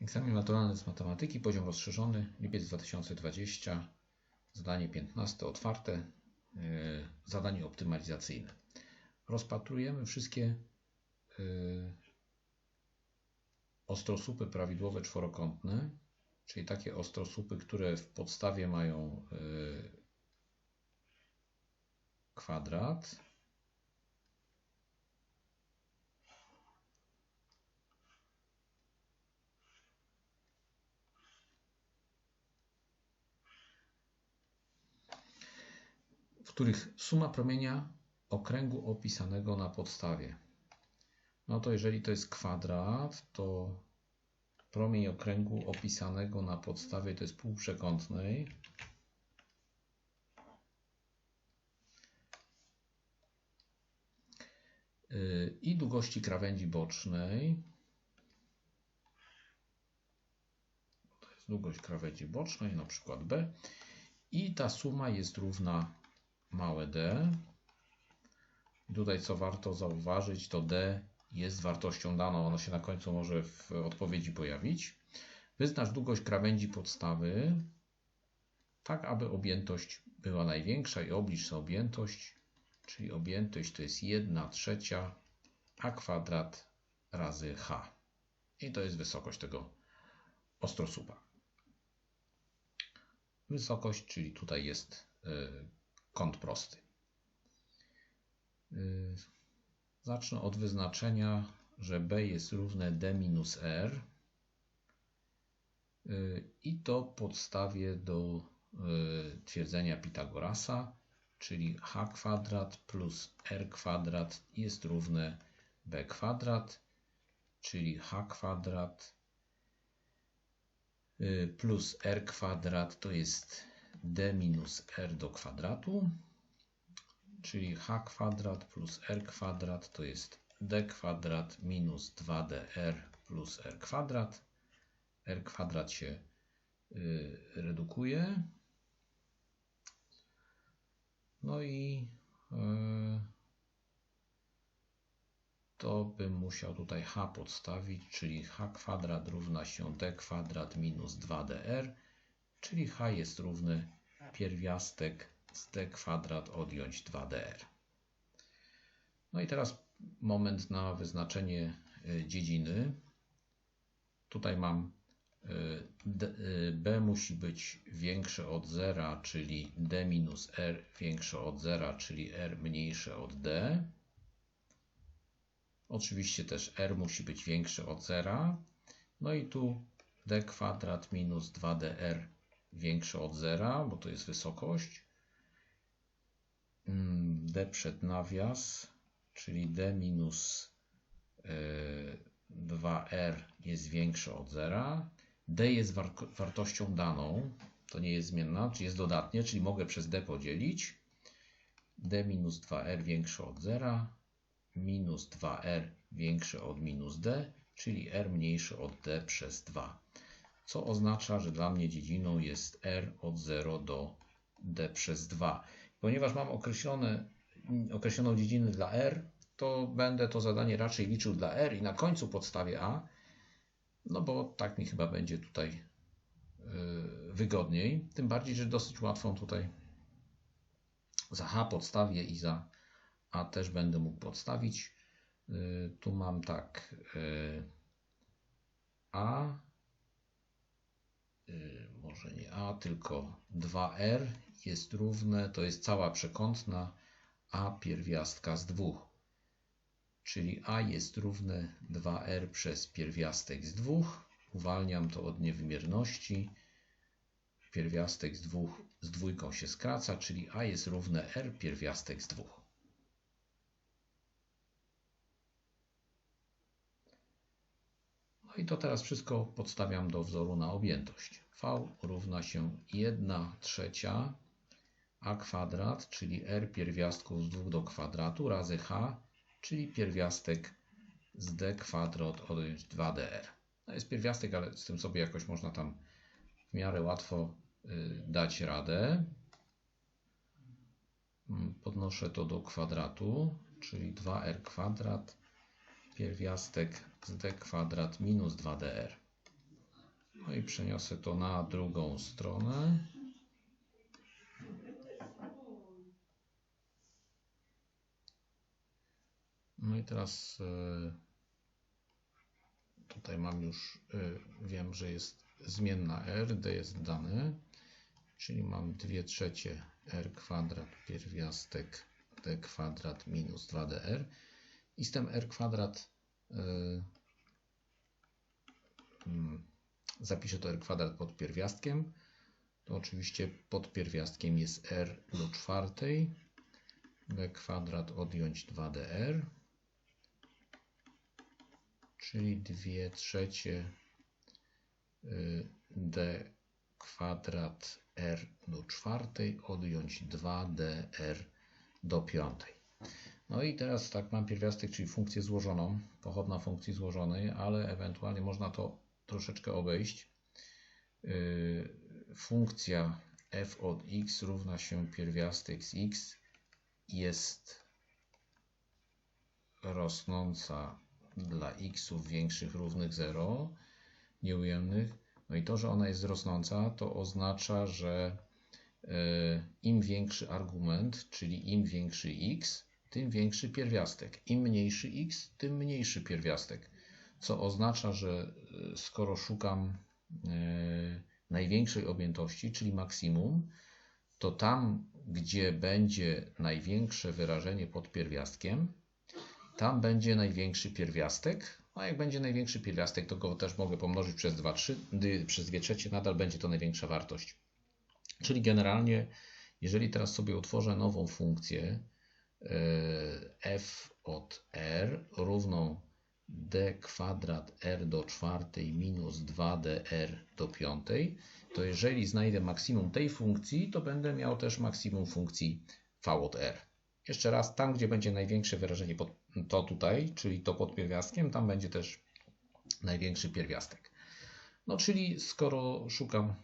Egzamin maturalny z matematyki, poziom rozszerzony, lipiec 2020, zadanie 15 otwarte, yy, zadanie optymalizacyjne. Rozpatrujemy wszystkie yy, ostrosłupy prawidłowe czworokątne, czyli takie ostrosłupy, które w podstawie mają yy, kwadrat. Których suma promienia okręgu opisanego na podstawie. No to jeżeli to jest kwadrat, to promień okręgu opisanego na podstawie to jest półprzekątnej. Yy, I długości krawędzi bocznej. To jest długość krawędzi bocznej, na przykład B. I ta suma jest równa małe d. Tutaj co warto zauważyć, to d jest wartością daną, ona się na końcu może w odpowiedzi pojawić. Wyznacz długość krawędzi podstawy, tak aby objętość była największa i oblicz sobie objętość, czyli objętość to jest 1 trzecia a kwadrat razy h. I to jest wysokość tego ostrosłupa. Wysokość, czyli tutaj jest y, kąt prosty. Y, zacznę od wyznaczenia, że b jest równe d minus r y, i to podstawię do y, twierdzenia Pitagorasa, czyli h kwadrat plus r kwadrat jest równe b kwadrat, czyli h kwadrat plus r kwadrat to jest d minus r do kwadratu, czyli h kwadrat plus r kwadrat to jest d kwadrat minus 2dr plus r kwadrat. r kwadrat się y, redukuje. No i y, to bym musiał tutaj h podstawić, czyli h kwadrat równa się d kwadrat minus 2dr czyli h jest równy pierwiastek z d kwadrat odjąć 2dr. No i teraz moment na wyznaczenie y, dziedziny. Tutaj mam y, y, b musi być większe od zera, czyli d minus r większe od zera, czyli r mniejsze od d. Oczywiście też r musi być większe od zera. No i tu d kwadrat minus 2dr większe od zera, bo to jest wysokość. Mm, d przed nawias, czyli d minus 2r e, jest większe od zera. d jest wartością daną, to nie jest zmienna, czy jest dodatnie, czyli mogę przez d podzielić. d minus 2r większe od zera, minus 2r większe od minus d, czyli r mniejsze od d przez 2 co oznacza, że dla mnie dziedziną jest r od 0 do d przez 2. Ponieważ mam określone, określoną dziedzinę dla r, to będę to zadanie raczej liczył dla r i na końcu podstawię a, no bo tak mi chyba będzie tutaj yy, wygodniej. Tym bardziej, że dosyć łatwą tutaj za h podstawię i za a też będę mógł podstawić. Yy, tu mam tak yy, a może nie a, tylko 2r jest równe, to jest cała przekątna a pierwiastka z 2. Czyli a jest równe 2r przez pierwiastek z 2. Uwalniam to od niewymierności. Pierwiastek z 2 z dwójką się skraca, czyli a jest równe r pierwiastek z 2. No i to teraz wszystko podstawiam do wzoru na objętość. V równa się 1 trzecia a kwadrat, czyli r pierwiastków z 2 do kwadratu razy h, czyli pierwiastek z d kwadrat odjąć 2dr. No jest pierwiastek, ale z tym sobie jakoś można tam w miarę łatwo y, dać radę. Mm, podnoszę to do kwadratu, czyli 2r kwadrat pierwiastek d kwadrat minus 2dr. No i przeniosę to na drugą stronę. No i teraz e, tutaj mam już, e, wiem, że jest zmienna r, d jest dane, czyli mam 2 trzecie r kwadrat pierwiastek d kwadrat minus 2dr i z tym r kwadrat e, mm, zapiszę to r kwadrat pod pierwiastkiem, to oczywiście pod pierwiastkiem jest r do czwartej, b kwadrat odjąć 2dr, czyli 2 trzecie y, d kwadrat r do czwartej odjąć 2dr do piątej. No i teraz tak mam pierwiastek, czyli funkcję złożoną, pochodna funkcji złożonej, ale ewentualnie można to troszeczkę obejść. Y, funkcja f od x równa się pierwiastek z x jest rosnąca dla xów większych równych 0, nieujemnych. No i to, że ona jest rosnąca, to oznacza, że y, im większy argument, czyli im większy x, tym większy pierwiastek. Im mniejszy x, tym mniejszy pierwiastek. Co oznacza, że y, skoro szukam y, największej objętości, czyli maksimum, to tam, gdzie będzie największe wyrażenie pod pierwiastkiem, tam będzie największy pierwiastek. A jak będzie największy pierwiastek, to go też mogę pomnożyć przez 2, 3, przez 2 trzecie, nadal będzie to największa wartość. Czyli generalnie, jeżeli teraz sobie utworzę nową funkcję f od r równą d kwadrat r do czwartej minus 2dr do piątej, to jeżeli znajdę maksimum tej funkcji, to będę miał też maksimum funkcji v od r. Jeszcze raz, tam gdzie będzie największe wyrażenie, pod, to tutaj, czyli to pod pierwiastkiem, tam będzie też największy pierwiastek. No czyli skoro szukam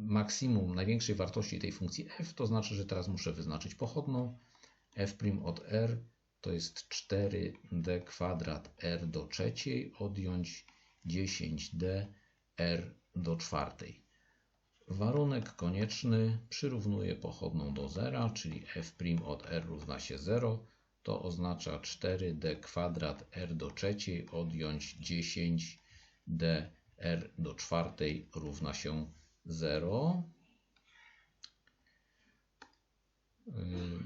maksimum największej wartości tej funkcji f, to znaczy, że teraz muszę wyznaczyć pochodną. F' od r to jest 4d kwadrat r do trzeciej odjąć 10d r do czwartej. Warunek konieczny przyrównuje pochodną do zera, czyli f' od r równa się 0. To oznacza 4d kwadrat r do trzeciej odjąć 10d r do czwartej równa się 0.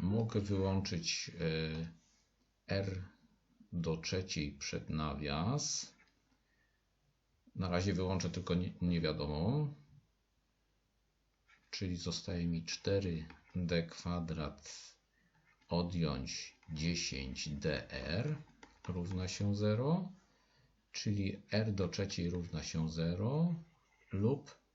Mogę wyłączyć r do trzeciej przed nawias. Na razie wyłączę tylko niewiadomą, czyli zostaje mi 4d kwadrat odjąć 10dr równa się 0, czyli r do trzeciej równa się 0 lub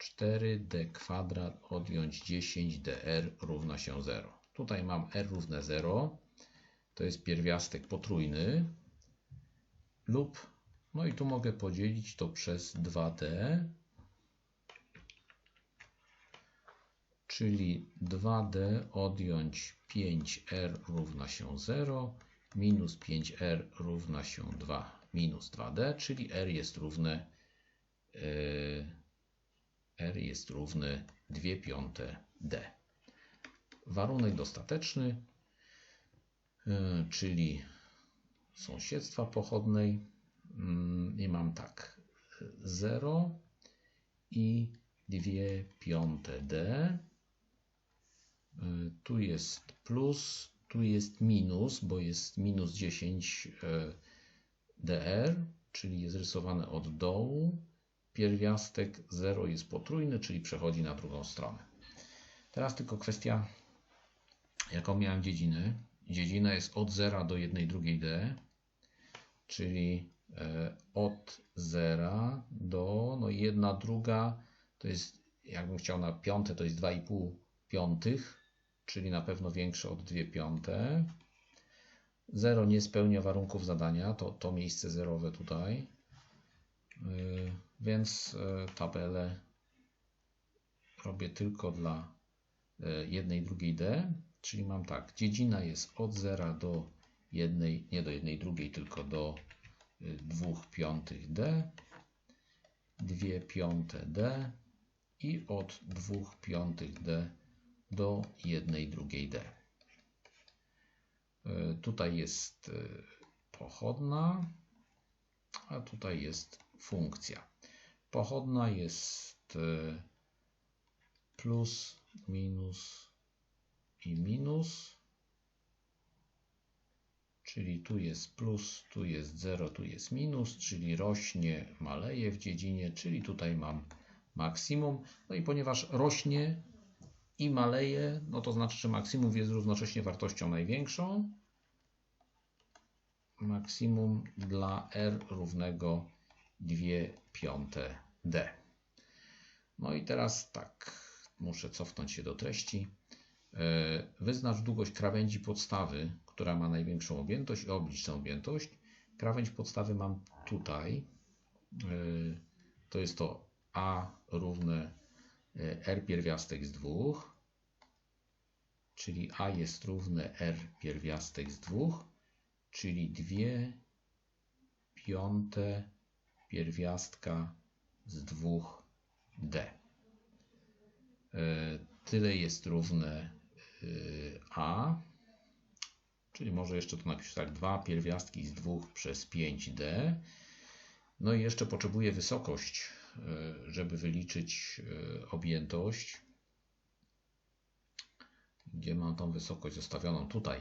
4d kwadrat odjąć 10dr równa się 0. Tutaj mam r równe 0, to jest pierwiastek potrójny. Lub, no i tu mogę podzielić to przez 2d, czyli 2d odjąć 5r równa się 0, minus 5r równa się 2 minus 2d, czyli r jest równe yy, r jest równy 2 piąte d. Warunek dostateczny E, czyli sąsiedztwa pochodnej mm, i mam tak 0 i 2 piąte d. E, tu jest plus, tu jest minus, bo jest minus 10 e, dr, czyli jest rysowane od dołu. Pierwiastek 0 jest potrójny, czyli przechodzi na drugą stronę. Teraz tylko kwestia, jaką miałem dziedziny dziedzina jest od 0 do 1 drugiej d, czyli e, od 0 do no 1 druga to jest, jakbym chciał na piąte, to jest 2,5 piątych, czyli na pewno większe od 2 piąte. 0 nie spełnia warunków zadania, to, to miejsce zerowe tutaj, e, więc e, tabelę robię tylko dla jednej drugiej d. Czyli mam tak, dziedzina jest od 0 do 1, nie do 1 drugiej, tylko do 2 y, piątych D. 2 piąte d i od 2 piątych d do 1 drugiej d. E, Tutaj jest e, pochodna, a tutaj jest funkcja. Pochodna jest e, plus, minus i minus, czyli tu jest plus, tu jest 0, tu jest minus, czyli rośnie, maleje w dziedzinie, czyli tutaj mam maksimum. No i ponieważ rośnie i maleje, no to znaczy, że maksimum jest równocześnie wartością największą. Maksimum dla r równego 2 piąte d. No i teraz tak, muszę cofnąć się do treści. E, Wyznacz długość krawędzi podstawy, która ma największą objętość i oblicz tę objętość. Krawędź podstawy mam tutaj. E, To jest to a równe e, r pierwiastek z 2, czyli a jest równe r pierwiastek z 2, czyli 2 piąte pierwiastka z 2d. E, Tyle jest równe e, a, czyli może jeszcze to napiszę tak, 2 pierwiastki z 2 przez 5d. No i jeszcze potrzebuję wysokość, e, żeby wyliczyć objętość. Gdzie mam tą wysokość zostawioną? Tutaj.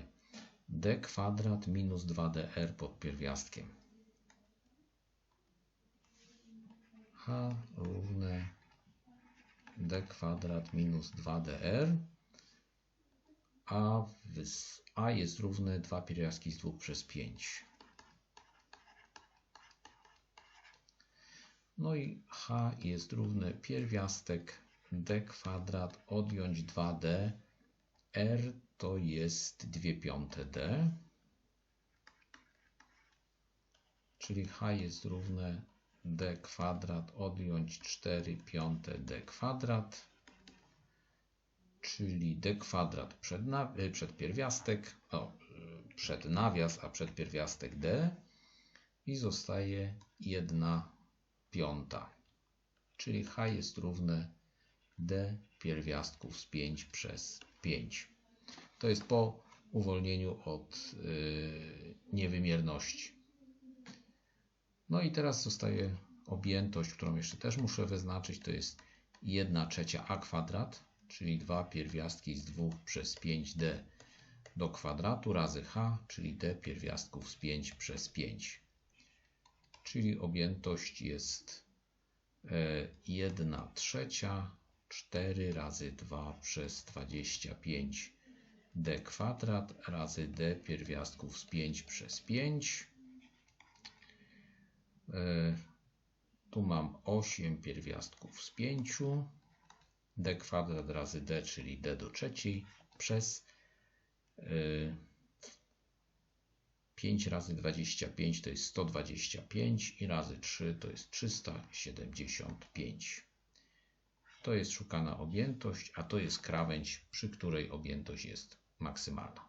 d kwadrat minus 2dr pod pierwiastkiem. H równe d kwadrat minus 2dr, a, a jest równe 2 pierwiastki z 2 przez 5. No i h jest równe pierwiastek d kwadrat odjąć 2d, r to jest 2 piąte d, czyli h jest równe d kwadrat odjąć 4 piąte d kwadrat, czyli d kwadrat przed, y, przed pierwiastek, o, y, przed nawias, a przed pierwiastek d i zostaje 1 piąta, czyli h jest równe d pierwiastków z 5 przez 5. To jest po uwolnieniu od y, niewymierności. No i teraz zostaje objętość, którą jeszcze też muszę wyznaczyć, to jest 1 trzecia a kwadrat, czyli 2 pierwiastki z 2 przez 5d do kwadratu razy h, czyli d pierwiastków z 5 przez 5. Czyli objętość jest 1 trzecia 4 razy 2 przez 25 d kwadrat razy d pierwiastków z 5 przez 5 tu mam 8 pierwiastków z 5, d kwadrat razy d, czyli d do trzeciej, przez 5 razy 25 to jest 125 i razy 3 to jest 375. To jest szukana objętość, a to jest krawędź, przy której objętość jest maksymalna.